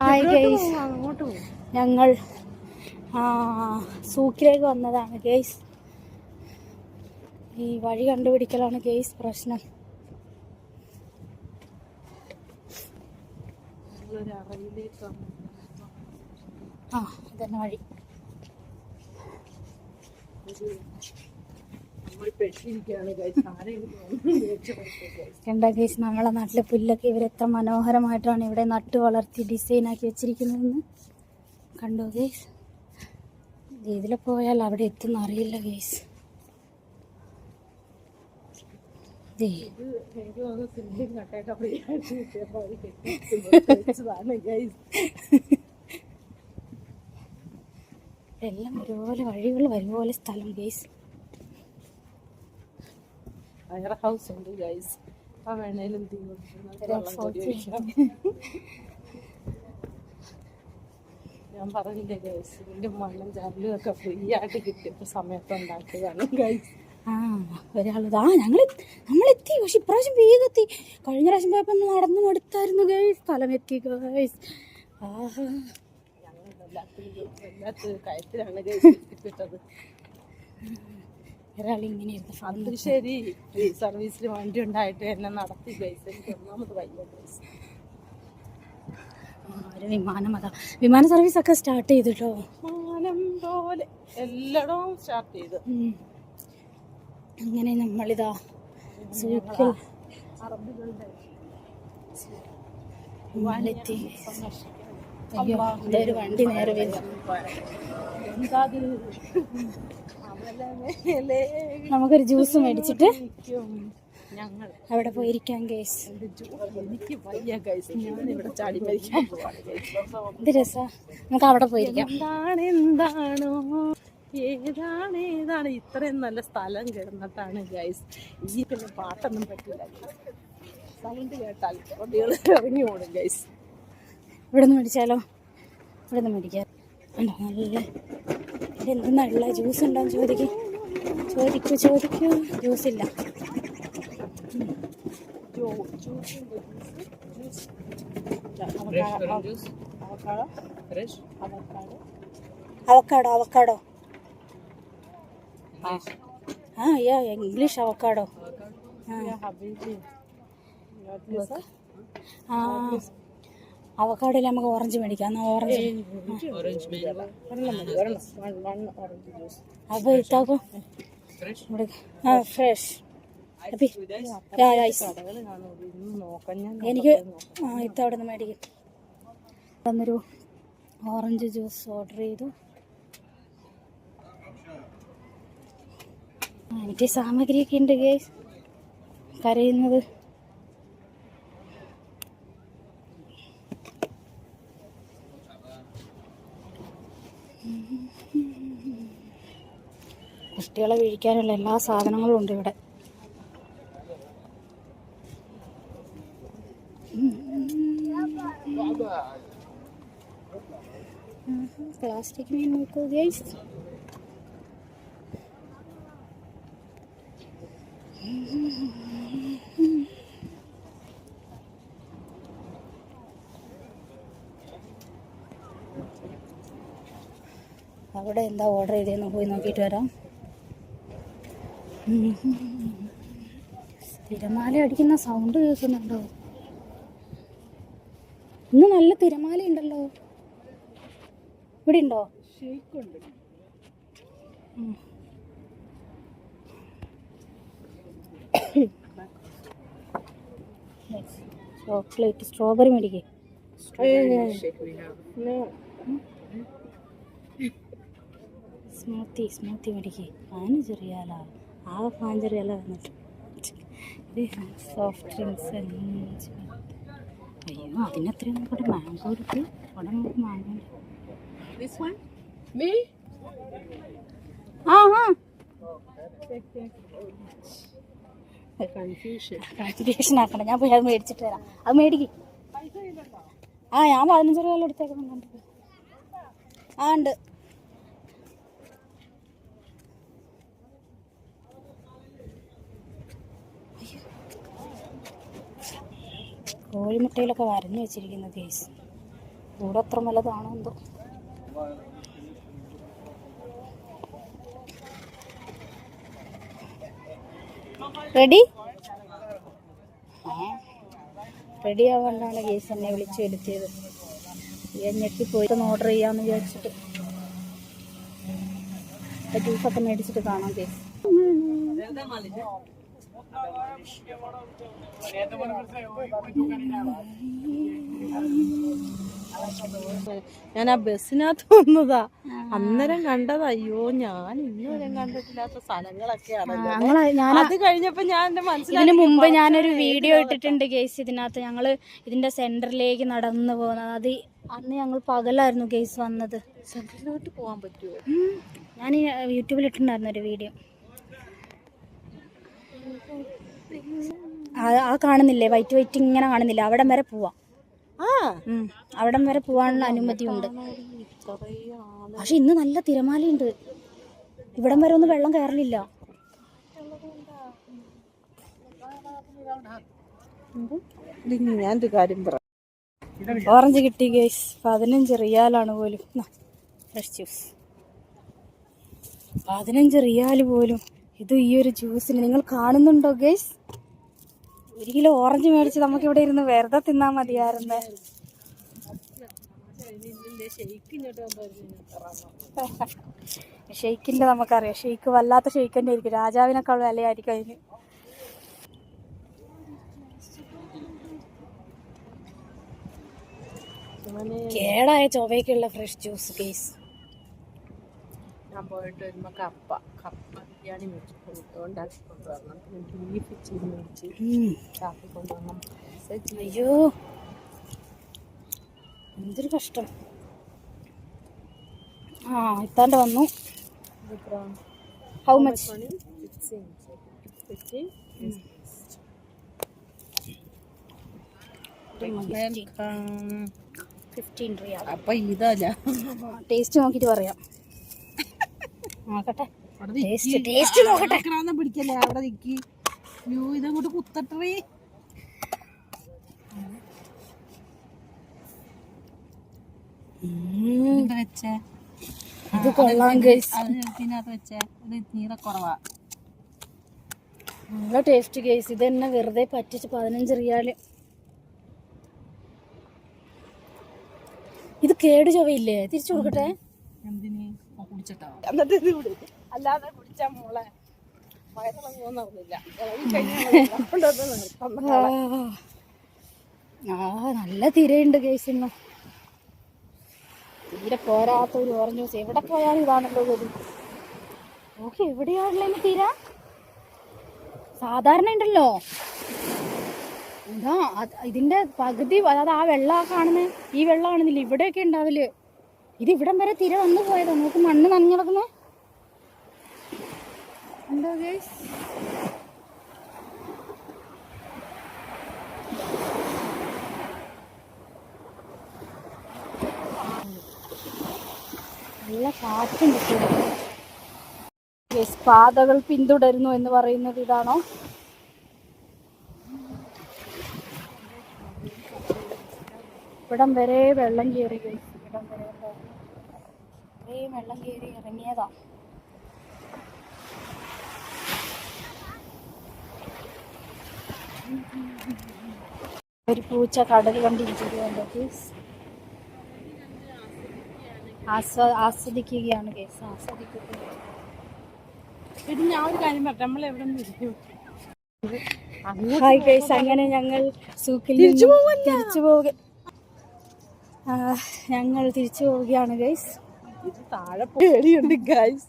Hi guys. ഞങ്ങൾ സൂക്കിലേക്ക് വന്നതാണ് guys. ഈ വഴി കണ്ടുപിടിക്കലാണ് ഗേസ് പ്രശ്നം. ആ ഇതന്നെ വഴി. ഗൈസ്. കണ്ട ഗെയ്സ് നമ്മളെ നാട്ടിലെ പുല്ലൊക്കെ ഇവരെത്ര മനോഹരമായിട്ടാണ് ഇവിടെ നട്ട് വളർത്തി ഡിസൈൻ ആക്കി വെച്ചിരിക്കുന്നതെന്ന് കണ്ടോ ഗെയ്സ് ഇതിൽ പോയാൽ അവിടെ എത്തുന്ന അറിയില്ല ഗൈസ് എല്ലാം ഒരുപോലെ വഴികൾ ഒരുപോലെ സ്ഥലം ഗെയ്സ് ഫയർ ഹൗസ് ഉണ്ട് ഗൈസ് ആ വേണേലും തീ. ഞാൻ പറഞ്ഞില്ലേ ഗൈസ് ഇതിന്റെ മണ്ണും ചരലും ഒക്കെ ഫ്രീ ആയിട്ട് കിട്ടിയപ്പോ സമയത്ത് ഉണ്ടാക്കിയതാണ് ഗൈസ് ആ ഒരാളത് ആ ഞങ്ങൾ നമ്മളെത്തി. പക്ഷെ ഇപ്രാവശ്യം വേഗത്തി. കഴിഞ്ഞ പ്രാവശ്യം പോയപ്പോൾ നടന്നു മടുത്തായിരുന്നു ഗൈസ് സ്ഥലം എത്തി ഗൈസ് ആഹാ ഞങ്ങൾ എല്ലാത്ത കയറ്റിലാണ് ഗൈസ് ഒരാൾ ഇങ്ങനെ ഇരുന്ന് ഫണ്ട് ശരി. സർവീസിന് സർവീസിൽ വണ്ടി ഉണ്ടായിട്ട് എന്നെ നടത്തി എനിക്ക് ഒന്നാമത് വയ്യ ഗൈസ് ഒരു വിമാനം അതാ. വിമാന സർവീസ് ഒക്കെ സ്റ്റാർട്ട് ചെയ്തിട്ടോ? വിമാനം പോലെ എല്ലായിടവും സ്റ്റാർട്ട് ചെയ്തു. അങ്ങനെ നമ്മളിതാ സൂക്കിൽ നമ്മളെത്തി അയ്യോ ഇതൊരു വണ്ടി നേരെ വരും. ഇത്? നമുക്കൊരു ജ്യൂസ് മേടിച്ചിട്ട് അവിടെ പോയിരിക്കാം ഗൈസ് എനിക്ക് വയ്യ ഗൈസ് ഞാൻ ഇവിടെ ചാടി എന്ത് രസാ. നമുക്ക് അവിടെ പോയിരിക്കാം. എന്താണ് എന്താണോ ഏതാണ് ഏതാണ്? ഇത്രയും നല്ല സ്ഥലം കിടന്നിട്ടാണ് ഗൈസ് ഈ പിന്നെ പാട്ടൊന്നും പറ്റില്ല സൗണ്ട് കേട്ടാൽ കുട്ടികൾ ഇറങ്ങി ഓടും ഗൈസ് ഇവിടെ നിന്ന് മേടിച്ചാലോ? ഇവിടെ നിന്ന് മേടിക്കാം നല്ല ഇതെന്താ ഉള്ള ജ്യൂസ് ഉണ്ടോന്ന് ചോദിക്കും. ചോദിക്കൂ ചോദിക്കൂ. ജ്യൂസില്ല അവക്കാടോ? അവക്കാടോ? ആ അയ്യോ ഇംഗ്ലീഷ് അവക്കാടോ. ആ. അവക്കാടോയിൽ നമുക്ക് ഓറഞ്ച് മേടിക്കാം. എന്നാ ഓറഞ്ച്. അപ്പോൾ ഇത്താക്കോ ഫ്രഷ് എനിക്ക് ഇത്തവിടെ നിന്ന് മേടിക്കും. തന്നൊരു ഓറഞ്ച് ജ്യൂസ് ഓർഡർ ചെയ്തു. എനിക്ക് സാമഗ്രിയൊക്കെ ഉണ്ട് ഗേസ് കരയുന്നത്. കുട്ടികളെ വീഴിക്കാനുള്ള എല്ലാ സാധനങ്ങളും ഉണ്ട് ഇവിടെ. പ്ലാസ്റ്റിക് മീൻ നോക്കൂ ഗൈസ്. അവിടെ എന്താ ഓർഡർ ചെയ്തതെന്ന് പോയി നോക്കിയിട്ട് വരാം. തിരമാല അടിക്കുന്ന സൗണ്ട് കേൾക്കുന്നുണ്ടോ? ഇന്ന് നല്ല തിരമാല ഉണ്ടല്ലോ. ഇവിടെ ഉണ്ടോ ചോക്ലേറ്റ് സ്ട്രോബെറി മേടിക്കേ. സ്മൂത്തി സ്മൂത്തി മേടിക്കേ. ഫാന് ചെറിയാലോ ആകെ ഫാൻ ചെറിയാല വന്നിട്ട്. സോഫ്റ്റ് ഡ്രിങ്ക്സ് അയ്യോ അതിനത്രയും കൂടെ മാംഗോ എടുത്ത് അവിടെ നമുക്ക് മാംഗോ? ആ ആ. കൺഫ്യൂഷൻ ആക്കണം ഞാൻ പോയി അത് മേടിച്ചിട്ട് വരാം. അത് മേടിക്ക്. ആ ഞാൻ പതിനഞ്ച് രൂപ എടുത്തേക്കുന്നുണ്ട്. ആ ഉണ്ട്. കോഴിമുട്ടയിലൊക്കെ വരഞ്ഞു വെച്ചിരിക്കുന്നത് കേസ് കൂടെ അത്ര നല്ലതാണോ എന്തോ? റെഡി? റെഡി ആവാണ്ടാണ് കേസ് എന്നെ വിളിച്ചു വരുത്തിയത്. ഞാൻ ഒന്ന് ഓർഡർ ചെയ്യാമെന്ന് വിചാരിച്ചിട്ട്. ജ്യൂസൊക്കെ മേടിച്ചിട്ട് കാണാം കേസ് ഞാൻ ആ ബസ്സിനകത്ത് വന്നതാ. അന്നേരം കണ്ടത് അയ്യോ ഞാൻ ഇന്നുവരെ കണ്ടിട്ടില്ലാത്ത സ്ഥലങ്ങളൊക്കെയാണ് അത് കഴിഞ്ഞപ്പോ ഞാൻ എന്റെ മനസ്സിലായി ഇതിനു മുമ്പ് ഞാനൊരു വീഡിയോ ഇട്ടിട്ടുണ്ട് കേസ് ഇതിനകത്ത്. ഞങ്ങൾ ഇതിന്റെ സെന്ററിലേക്ക് നടന്നു പോകുന്നത്. അത് അന്ന് ഞങ്ങൾ പകലായിരുന്നു കേസ് വന്നത്. സെന്ററിലോട്ട് പോകാൻ പറ്റുമോ ഞാൻ യൂട്യൂബിൽ ഇട്ടിട്ടുണ്ടായിരുന്നു ഒരു വീഡിയോ. ആ കാണുന്നില്ലേ? വൈറ്റ് വൈറ്റ് ഇങ്ങനെ കാണുന്നില്ല? അവിടം വരെ പോവാം. അവിടം വരെ പോവാനുള്ള അനുമതിയുണ്ട്. പക്ഷെ ഇന്ന് നല്ല തിരമാലയുണ്ട്. ഇവിടം വരെ ഒന്നും വെള്ളം കയറലില്ല. ഇത് ഞാനൊരു കാര്യം പറ ഓറഞ്ച് കിട്ടി ഗേസ് പതിനഞ്ച് റിയാലാണ് പോലും. ഫ്രഷ് ജ്യൂസ് പതിനഞ്ച് റിയാൽ പോലും. ഇത് ഈ ഒരു ജ്യൂസിന് നിങ്ങൾ കാണുന്നുണ്ടോ ഗൈസ് ഒരു കിലോ ഓറഞ്ച് മേടിച്ച് നമുക്ക് ഇവിടെ ഇരുന്ന് വെറുതെ തിന്നാൻ മതിയായിരുന്നു. ഷെയ്ക്കിന്റെ നമുക്കറിയാം. ഷെയ്ക്ക് വല്ലാത്ത ഷെയ്ക്കന്റെ ആയിരിക്കും. രാജാവിനേക്കാൾ വിലയായിരിക്കും അതിന്. കേടായ ചൊവ്വയ്ക്കുള്ള ഫ്രഷ് ജ്യൂസ് കേസ് ഞാൻ പോയിട്ട് വരുമ്പോ കപ്പ കപ്പ. ബിരിയാണി മേടിച്ചു ഉണ്ടാക്കി കൊണ്ടുവരണം പിന്നെ ബീഫ് ചിരി മേടിച്ച് ചാക്കി കൊണ്ടുവരണം. അയ്യോ. എന്തൊരു കഷ്ടം. ആ ഇത്താണ്ട് വന്നു. ഹൗ മച്ച് ഫിഫ്റ്റീൻ റിയാൽ അപ്പൊ ഇതാ ഞാൻ. ടേസ്റ്റ് നോക്കിയിട്ട് പറയാം. നോക്കട്ടെ ടേസ്റ്റ് ടേസ്റ്റ് നോക്കട്ടെ. കിടന്ന് പിടിക്കല്ലേ അവിടെ യൂ ഇതങ്ങോട്ട് കുത്തട്ടേ. വെച്ചേ. ഇത് കൊള്ളാം ഗൈസ് അത് വെച്ചേ. ഇത് നീറ കുറവാ. നല്ല ടേസ്റ്റ് കേസ് ഇത് തന്നെ വെറുതെ പറ്റിച്ച് പതിനഞ്ച് റിയാൽ. ഇത് കേട് ചൊവയില്ലേ തിരിച്ചു കൊടുക്കട്ടെ. എന്നിട്ട് അല്ലാതെ കുടിച്ചാ മോളെ ആ. നല്ല തിരയുണ്ട് കേസിന്ന് തീരെ പോരാത്ത ഒരു ഓറഞ്ച് ജ്യൂസ്. എവിടെ പോയാലും ഇതാണല്ലോ ഗതി. ഓക്കെ എവിടെയാണല്ലോ തീര? സാധാരണ ഉണ്ടല്ലോ. ഇതാ ഇതിന്റെ പകുതി അതായത് ആ വെള്ളം കാണുന്നേ കാണുന്നത് ഈ വെള്ളം കാണുന്നില്ല ഇവിടെയൊക്കെ ഉണ്ടാവില്ല ഇത് ഇവിടം വരെ തിര വന്നു പോയതാ. നമുക്ക് മണ്ണ് നനഞ്ഞു എന്താ ഗേസ് നല്ല കാറ്റും കൂടെ. Yes, പാതകൾ പിന്തുടരുന്നു എന്ന് പറയുന്നത് ഇതാണോ ഇവിടം വരെ വെള്ളം കയറി ഇവിടം വരെ വെള്ളം. കയറി ഇറങ്ങിയതാ ഒരു പൂച്ച കടൽ കണ്ടിരിക്കുകയുണ്ട് കേസ്. ആസ്വ- ആസ്വദിക്കുകയാണ് കേസ്. ആസ്വദിക്കുക പിന്നെ ഞാൻ ഒരു കാര്യം പറഞ്ഞു നമ്മൾ എവിടെ ഹായ് ഗൈസ് അങ്ങനെ ഞങ്ങൾ സൂക്കിൽ തിരിച്ചു തിരിച്ചു പോവുക ഞങ്ങൾ തിരിച്ചു പോവുകയാണ് ഗൈസ് താഴെ പേടിയുണ്ട് ഗൈസ്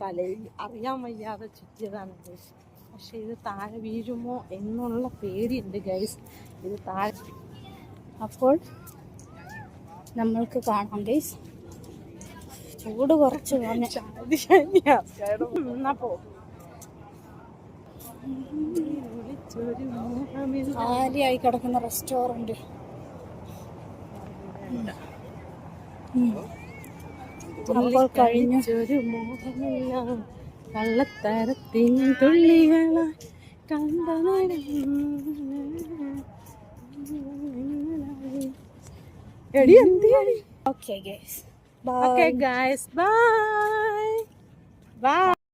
തലയിൽ അറിയാൻ വയ്യാതെ ചുറ്റിയതാണ് ഗൈസ് പക്ഷെ ഇത് താഴെ വീഴുമോ എന്നുള്ള പേടിയുണ്ട് ഗൈസ് ഇത് താഴെ അപ്പോൾ നമ്മൾക്ക് കാണാം ഗൈസ് ചൂട് കുറച്ച് കുറഞ്ഞ ഇത് ശരിയാ. എന്നാ പോ. വിളിച്ചൊരു മോഹമില്ല. കാലിയായി കിടക്കുന്ന റെസ്റ്റോറന്റ് അപ്പോൾ കഴിഞ്ഞു. ഒരു മോഹമില്ല. കള്ളത്തരത്തിൻ തുള്ളികളായി എടി എന്തിയാടി okay guys okay guys bye bye